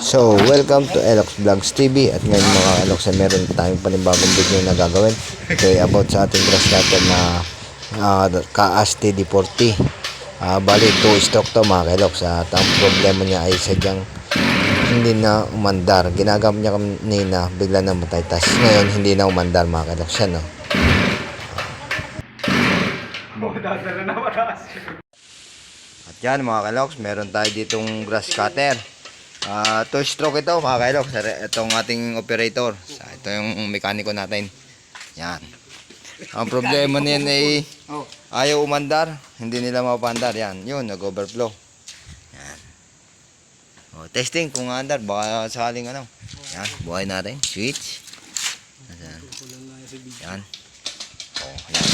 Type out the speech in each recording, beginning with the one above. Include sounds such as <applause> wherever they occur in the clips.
So, welcome to Elox Vlogs TV at ngayon mga Elox ay meron tayong panibagong video na gagawin. Ay about sa ating grass cutter na uh, Kaas TD40. Uh, bali, 2 stock to mga Elox at ang problema niya ay sadyang hindi na umandar. Ginagamit niya kanina, bigla na matay. Tas ngayon, hindi na umandar mga Elox. Yan, no? At yan mga kailoks, meron tayo ditong grass cutter. Ah, two stroke ito mga kailoks. Itong ating operator. Sa- Ito yung mekaniko natin. Yan. Ang problema niyan ay ayaw umandar. Hindi nila mapandar. Yan. Yun, nag-overflow. Yan. O, testing kung andar. Baka sakaling ano. Yan. Buhay natin. Switch. Yan. Yan. O, yan.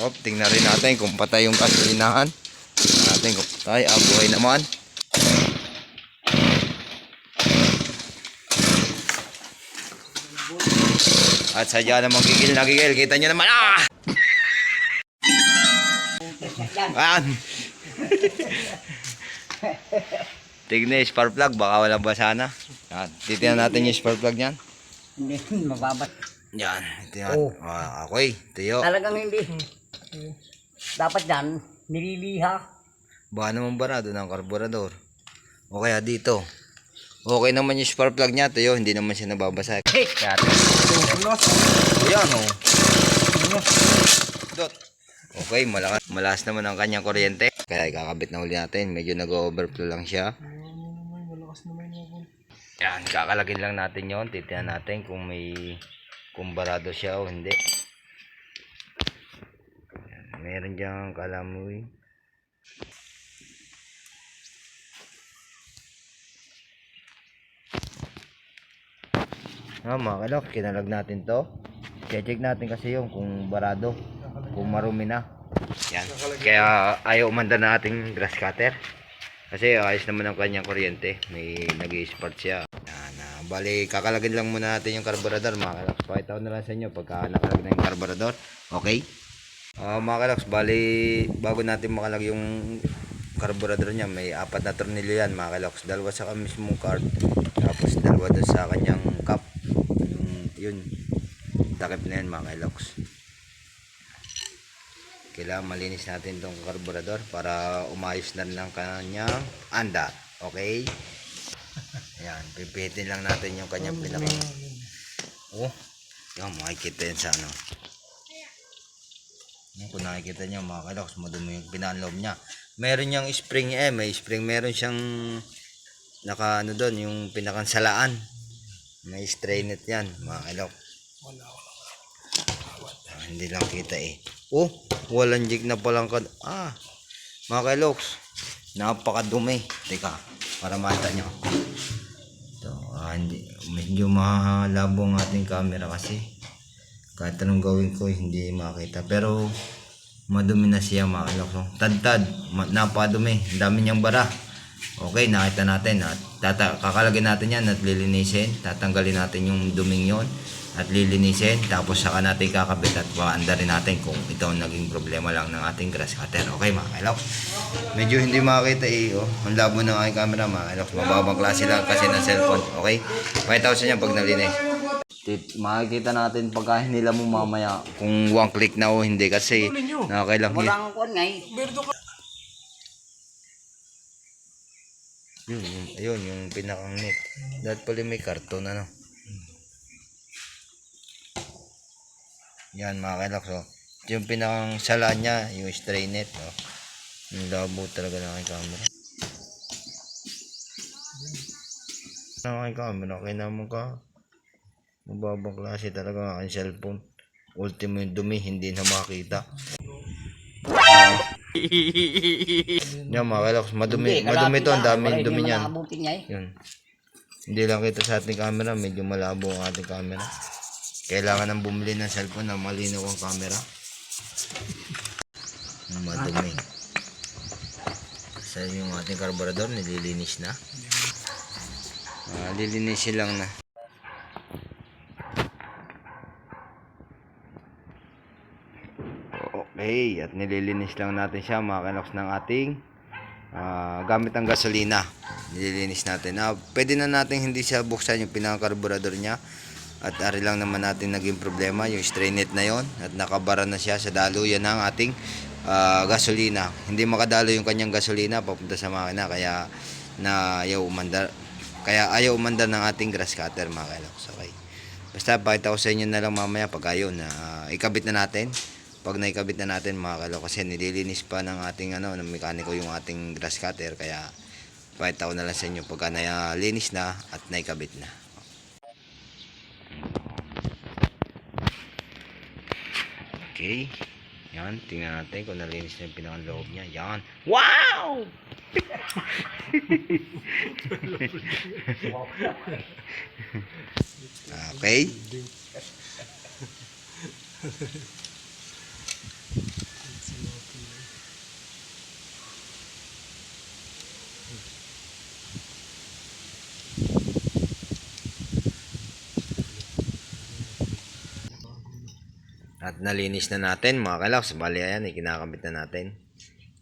Hop, tingnan rin natin kung patay yung kasulinahan. Tingnan natin kung patay. Ah, buhay naman. At sadya namang gigil na gigil. Kita nyo naman. Ah! Ayan. Tignan yung spark plug. Baka walang basa na. Yan. Titignan natin yung spark plug niyan. Hindi, mababa. Yan. Tingnan. Oh. Ah, okay. Tiyo. Talagang hindi. Dapat yan, nililiha. Baka naman barado ng karburador. O kaya dito. Okay naman yung spark plug niya, Tiyo. Hindi naman siya nababasa. Kaya Yan o. Dot. Okay, malakas, malakas naman ang kanyang kuryente. Kaya ikakabit na uli natin. Medyo nag-overflow lang siya. Yan, kakalagin lang natin yon Titiyan natin kung may kung barado siya o hindi. Yan, meron diyang kalamoy. Ah, mga kalok, kinalag natin to. Check natin kasi yung kung barado, kung marumi na. Yan. Kaya ayaw umanda na ating grass cutter. Kasi ayos naman ang kanyang kuryente. May nag spark siya. Yan. ah, bali, kakalagin lang muna natin yung carburetor mga kalok. Pakita ko na lang sa inyo pagka nakalagin na yung carburetor. Okay? Ah, mga kalok, bali, bago natin makalag yung carburetor niya, may apat na tornilyo yan mga kaloks. Dalawa sa mismong card, tapos dalawa doon sa kanyang cup. Yun, takip na yan mga kaloks. Kailangan malinis natin itong carburetor para umayos na rin ang kanyang andar. Okay? Yan, pipitin lang natin yung kanyang pinaka... Oh, yan, makikita yan sa ano. Yan, kung nakikita nyo mga kaloks, madumi yung pinanloob niya. Meron niyang spring eh, may spring, meron siyang naka ano doon, yung pinakansalaan. May stray net yan, mga kalok. Ah, hindi lang kita eh. Oh, walang jig na palang kad... Ah, mga kaloks, napakadumi. Teka, para mata nyo. Ito, ah, hindi, medyo malabo ang ating camera kasi kahit anong gawin ko hindi makita pero madumi na siya mga kalok so, tad-tad napadumi ang dami niyang bara okay nakita natin at tata kakalagay natin yan at lilinisin. Tatanggalin natin yung duming yon at lilinisin. Tapos saka natin kakabit at paandarin natin kung ito ang naging problema lang ng ating grass cutter. Okay mga kalok medyo hindi makita eh oh. ang labo ng aking camera mga kalok mababang klase lang kasi ng cellphone okay? pakita ko sa inyo pag nalinis. Makikita natin pagka nila mo mamaya kung one click na o hindi kasi nakakailang hit. Walang kuwan nga eh. Yun, yun, ayun, yung pinakang net. Dahil pala may karton, ano. Yan, mga kailaks, oh. Ito yung pinakang sala niya, yung stray net, oh. Yung labo talaga ng aking camera. Ng aking camera, kaya naman ka. Mababang klase talaga ng aking cellphone. Ultimo yung dumi, hindi na makita. Yan mga kailaks, madumi, madumi to, ang daming dumi niyan. Nakabuti niya eh. Yun. Hindi lang kita sa ating camera, medyo malabo ang ating camera. Kailangan nang bumili ng cellphone na malinaw ang camera. Madumi. Sa yung ating carburetor, nililinis na. Ah, lilinisin lang na. Okay, at nililinis lang natin siya mga kanoks ng ating ah, gamit ang gasolina. nililinis natin. Na pwede na natin hindi siya buksan yung pinaka-carburetor niya. At ari lang naman natin naging problema, yung strain net na yon at nakabara na siya sa daluyan ng ating ah, gasolina. Hindi makadalo yung kanyang gasolina papunta sa makina kaya na ayaw umandar kaya ayaw umandar ng ating grass cutter mga kailoks. Okay. Basta pakita ko sa inyo na lang mamaya pag ayun na ah, ikabit na natin. Pag naikabit na natin mga kailoks kasi nililinis pa ng ating ano ng mekaniko yung ating grass cutter kaya pakita ko na lang sa inyo pagka nalinis na at naikabit na. Okay. Yan, tingnan natin kung nalinis na yung pinakang loob niya. Yan. Wow! <laughs> okay. Nalinis na natin mga kalaws. Bali ayan, eh, kinakabit na natin.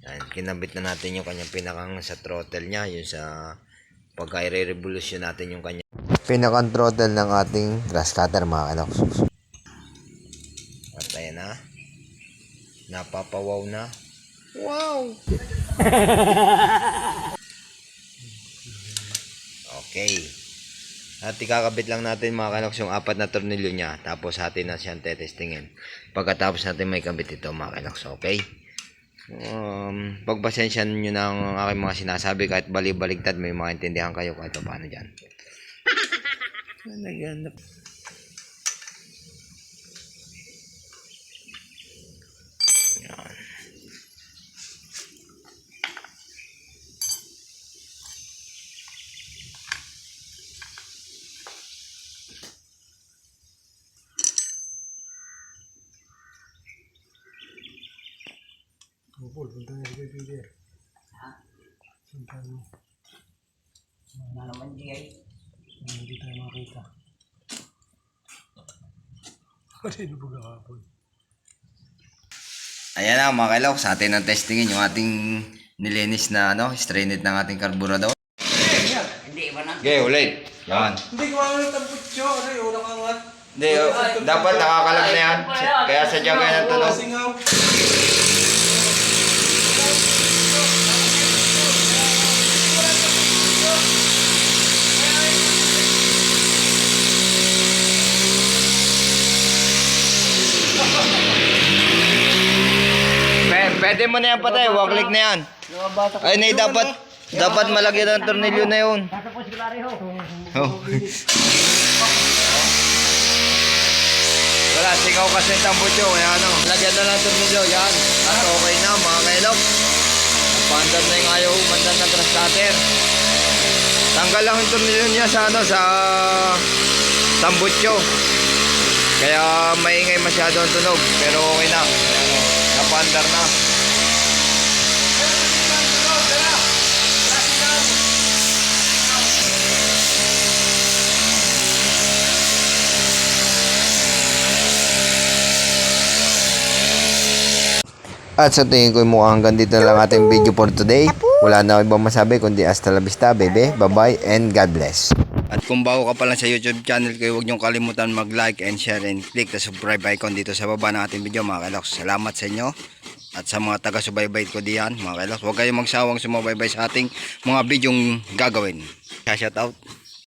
Yan, kinabit na natin yung kanyang pinakang sa throttle niya. Yung sa pagka i-revolution natin yung kanya. Pinakang throttle ng ating grass cutter mga kalaws. At ayan na. Napapawaw na. Wow! <laughs> okay. At ikakabit lang natin mga kanoks yung apat na tornilyo niya. Tapos atin na siyang tetestingin. Pagkatapos natin may kabit ito mga kanoks. Okay? Um, pagpasensyan nyo ng aking mga sinasabi kahit bali-baligtad may maintindihan kayo kahit paano dyan. Naghanap. Paul, punta na kay Peter. Punta mo. Na naman di ay. Hindi tayo makita. Ano ba kahapon? Ayan na mga kailaw, sa atin ang testingin yung ating nilinis na ano, strained ng ating carburetor. Hindi ba na? Okay, ulit. Yan. Hindi ko ano yung tambutso. Ano yung unang angat? Hindi, oh, dapat nakakalag na yan. Kaya sadyang ganyan Oo, tunog. singaw. Pwede mo na yan patay, wag click na yan. Ay, nay, dapat, dapat malagyan ng tornilyo na yun. Oh. <laughs> Wala, singaw kasi yung tambutso, kaya ano, lagyan na ng tornilyo, yan. At okay na, mga kailok. Napandar na yung ayaw, mandar na cutter. Tanggal lang yung tornilyo niya sa ano, sa tambutso. Kaya maingay masyado ang tunog, pero okay na. Ayan, oh, napandar na. At sa tingin ko mukhang hanggang dito na lang ating video for today. Wala na ibang masabi kundi hasta la vista, baby. Bye-bye and God bless. At kung bago ka pa lang sa YouTube channel ko, huwag niyong kalimutan mag-like and share and click the subscribe icon dito sa baba ng ating video mga kailoks. Salamat sa inyo. At sa mga taga-subaybay ko diyan mga kailoks, huwag kayong magsawang sumubaybay sa ating mga bidyong gagawin. Shout out.